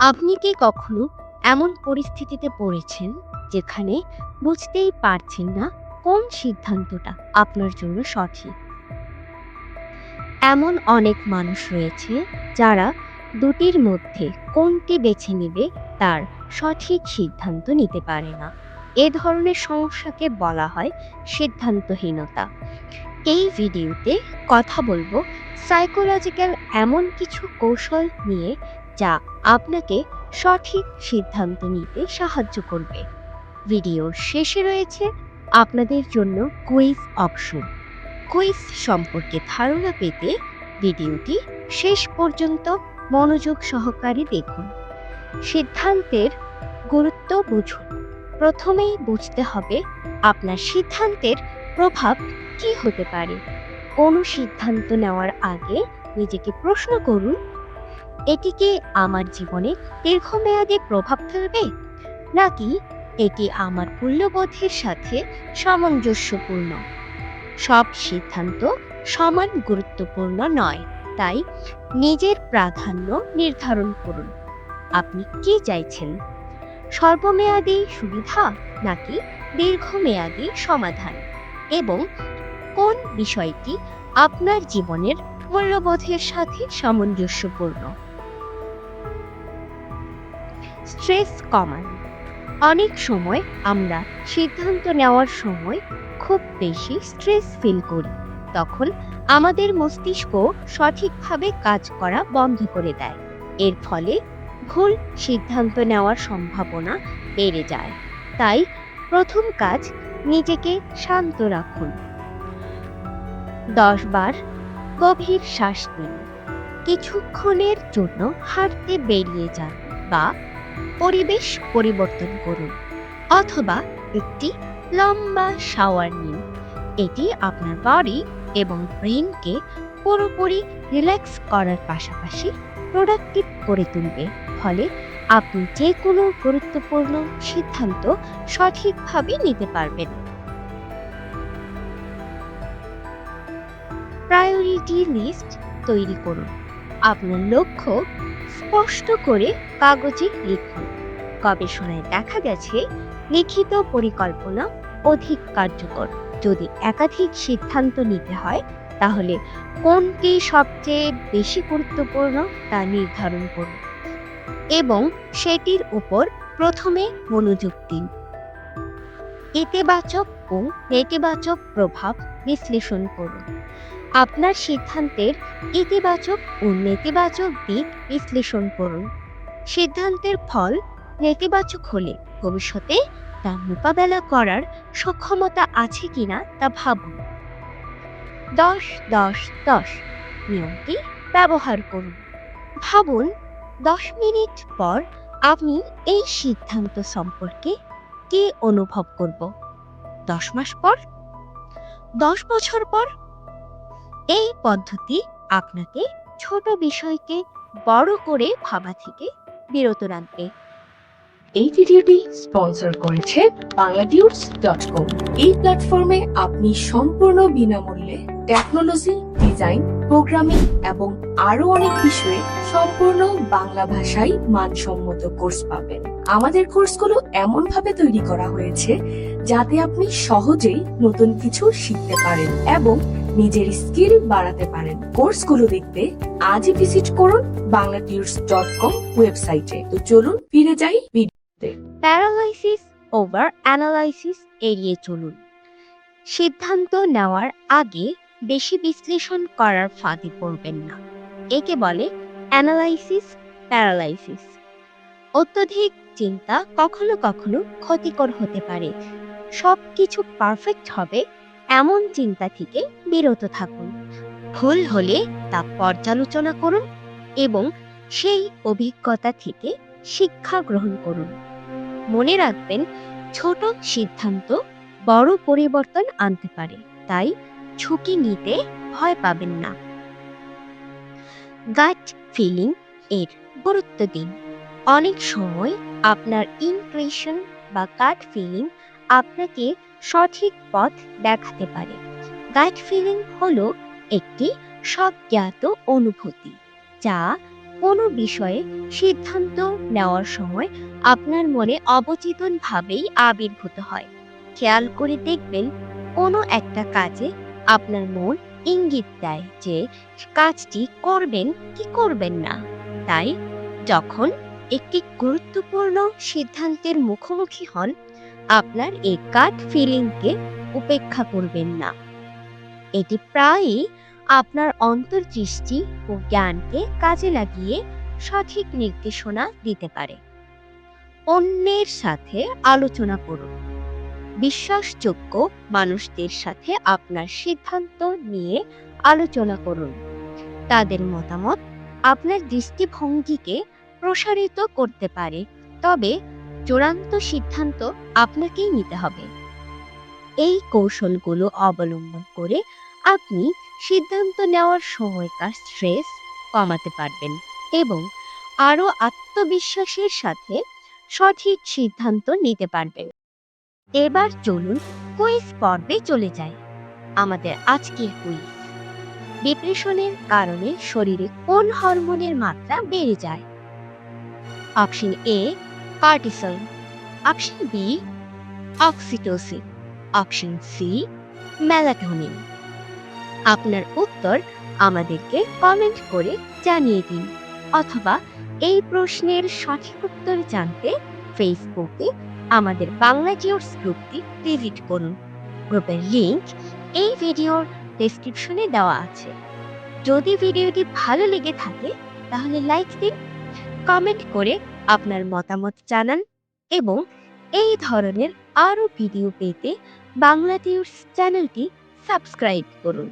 আপনি কি কখনো এমন পরিস্থিতিতে পড়েছেন যেখানে বুঝতেই পারছেন না কোন সিদ্ধান্তটা আপনার জন্য সঠিক? এমন অনেক মানুষ রয়েছে যারা দুটির মধ্যে কোনটি বেছে নেবে তার সঠিক সিদ্ধান্ত নিতে পারে না। এ ধরনের সমস্যাকে বলা হয় সিদ্ধান্তহীনতা। এই ভিডিওতে কথা বলব সাইকোলজিক্যাল এমন কিছু কৌশল নিয়ে যা আপনাকে সঠিক সিদ্ধান্ত নিতে সাহায্য করবে। ভিডিওর শেষে রয়েছে আপনাদের জন্য কুইজ অপশন। কুইজ সম্পর্কে ধারণা পেতে ভিডিওটি শেষ পর্যন্ত মনোযোগ সহকারে দেখুন। সিদ্ধান্তের গুরুত্ব বুঝুন। প্রথমেই বুঝতে হবে আপনার সিদ্ধান্তের প্রভাব কি হতে পারে। কোনো সিদ্ধান্ত নেওয়ার আগে নিজেকে প্রশ্ন করুন এটি কি আমার জীবনে দীর্ঘমেয়াদী প্রভাব ফেলবে? নাকি এটি আমার মূল্যবোধের সাথে সামঞ্জস্যপূর্ণ? সব সিদ্ধান্ত সমান গুরুত্বপূর্ণ নয়, তাই নিজের প্রাধান্য নির্ধারণ করুন। আপনি কি চাইছেন? স্বল্পমেয়াদী সুবিধা নাকি দীর্ঘমেয়াদী সমাধান? এবং কোন বিষয়টি আপনার জীবনের মূল্যবোধের সাথে সামঞ্জস্যপূর্ণ? স্ট্রেস কমান। অনেক সময় আমরা সিদ্ধান্ত নেওয়ার সময় খুব বেশি স্ট্রেস ফিল করি। তখন আমাদের মস্তিষ্ক সঠিকভাবে কাজ করা বন্ধ করে দেয়। এর ফলে ভুল সিদ্ধান্ত নেওয়ার সম্ভাবনা বেড়ে যায়। তাই প্রথম কাজ নিজেকে শান্ত রাখুন। দশ বার গভীর শ্বাস নিন। কিছুক্ষণের জন্য হাঁটতে বেরিয়ে যান বা পরিবেশ পরিবর্তন করুন অথবা একটি লম্বা শাওয়ার নিন। এটি আপনার বডি এবং ব্রেনকে পুরোপুরি রিল্যাক্স করার পাশাপাশি প্রোডাক্টিভ করে তুলবে। ফলে আপনি যে কোনো গুরুত্বপূর্ণ সিদ্ধান্ত সঠিকভাবে নিতে পারবেন। প্রায়োরিটি লিস্ট তৈরি করুন। আপনার লক্ষ্য স্পষ্ট করে কাগজে লিখুন। গবেষণায় দেখা গেছে, লিখিত পরিকল্পনা অধিক কার্যকর। যদি একাধিক সিদ্ধান্ত নিতে হয়, তাহলে কোনটি সবচেয়ে বেশি গুরুত্বপূর্ণ তা নির্ধারণ করুন এবং সেটির উপর প্রথমে মনোযোগ দিন। ইতিবাচক ও নেতিবাচক প্রভাব বিশ্লেষণ করুন। আপনার সিদ্ধান্তের ইতিবাচক ও নেতিবাচক দিক বিশ্লেষণ করুন। সিদ্ধান্তের ফল নেতিবাচক হলে ভবিষ্যতে তা মোকাবেলা করার সক্ষমতা আছে কিনা তা ভাবুন। দশ দশ দশ নিয়মটি ব্যবহার করুন। ভাবুন, দশ মিনিট পর আমি এই সিদ্ধান্ত সম্পর্কে কি অনুভব করব? দশ মাস পর? দশ বছর পর? এই পদ্ধতি আপনাকে ছোট বিষয়কে বড় করে ভাবা থেকে বিরত রাখবে। এই ভিডিওটি স্পন্সর করেছে বাংলাডিউটস ডট কম এই প্ল্যাটফর্মে আপনি সম্পূর্ণ বিনামূল্যে টেকনোলজি, ডিজাইন, প্রোগ্রামিং এবং আরও অনেক বিষয়ে সম্পূর্ণ বাংলা ভাষায় মানসম্মত কোর্স পাবেন। আমাদের কোর্সগুলো এমন ভাবে তৈরি করা হয়েছে যাতে আপনি সহজেই নতুন কিছু শিখতে পারেন এবং নিজের স্কিল বাড়াতে পারেন। কোর্সগুলো দেখতে আজই ভিজিট করুন বাংলাটিউর্স ডট কম ওয়েবসাইটে। তো চলুন ফিরে যাই প্যারালাইসিস ওভার অ্যানালাইসিস এড়িয়ে চলুন। সিদ্ধান্ত নেওয়ার আগে বেশি বিশ্লেষণ করার ফাঁদে পড়বেন না। একে বলে অ্যানালাইসিস প্যারালাইসিস অত্যধিক চিন্তা কখনো কখনো ক্ষতিকর হতে পারে। সব কিছু পারফেক্ট হবে এমন চিন্তা থেকে বিরত থাকুন। ভুল হলে তা পর্যালোচনা করুন এবং সেই অভিজ্ঞতা থেকে শিক্ষা গ্রহণ করুন। মনে রাখবেন, ছোট সিদ্ধান্ত বড় পরিবর্তন আনতে পারে, তাই ঝুঁকি নিতে ভয় পাবেন না। গাট ফিলিং এর গুরুত্ব দিন। অনেক সময় আপনার ইনটুইশন বা গাট ফিলিং আপনাকে সঠিক পথ দেখাতে পারে। গাইড ফিলিং হলো একটি স্বজ্ঞাত অনুভূতি, যা কোনো বিষয়ে সিদ্ধান্ত নেওয়ার সময় আপনার মনে অবচেতনভাবেই আবির্ভূত হয়। খেয়াল করে দেখবেন, কোনো একটা কাজে আপনার মন ইঙ্গিত দেয় যে কাজটি করবেন কি করবেন না। তাই যখন একটি গুরুত্বপূর্ণ সিদ্ধান্তের মুখোমুখি হন আপনার এই কাট ফিলিংকে উপেক্ষা করবেন না। এটি প্রায়ই আপনার অন্তর্দৃষ্টি ও জ্ঞানকে কাজে লাগিয়ে সঠিক নির্দেশনা দিতে পারে। অন্যের সাথে আলোচনা করুন। বিশ্বাসযোগ্য মানুষদের সাথে আপনার সিদ্ধান্ত নিয়ে আলোচনা করুন। তাদের মতামত আপনার দৃষ্টিভঙ্গিকে প্রসারিত করতে পারে, তবে চূড়ান্ত সিদ্ধান্ত আপনাকেই নিতে হবে। এই কৌশলগুলো অবলম্বন করে আপনি সিদ্ধান্ত নেওয়ার সময়কার স্ট্রেস কমাতে পারবেন এবং আরও আত্মবিশ্বাসের সাথে সঠিক সিদ্ধান্ত নিতে পারবেন। এবার চলুন কুইজ পর্বে চলে যাই। আমাদের আজকের কুইজ। ডিপ্রেশনের কারণে শরীরে কোন হরমোনের মাত্রা বেড়ে যায়? Option A cortisol option B oxytocin option C melatonin আপনার উত্তর আমাদেরকে কমেন্ট করে জানিয়ে দিন, অথবা এই প্রশ্নের সঠিক উত্তর জানতে ফেসবুকে আমাদের বাংলা জিওর্স গ্রুপটি ভিজিট করুন। গ্রুপের লিংক এই ভিডিওর ডেসক্রিপশনে দেওয়া আছে। যদি ভিডিওটি ভালো লেগে থাকে, তাহলে লাইক দিন কমেন্ট করে আপনার মতামত জানান এবং এই ধরনের আরও ভিডিও পেতে বাংলা টিউবস চ্যানেলটি সাবস্ক্রাইব করুন।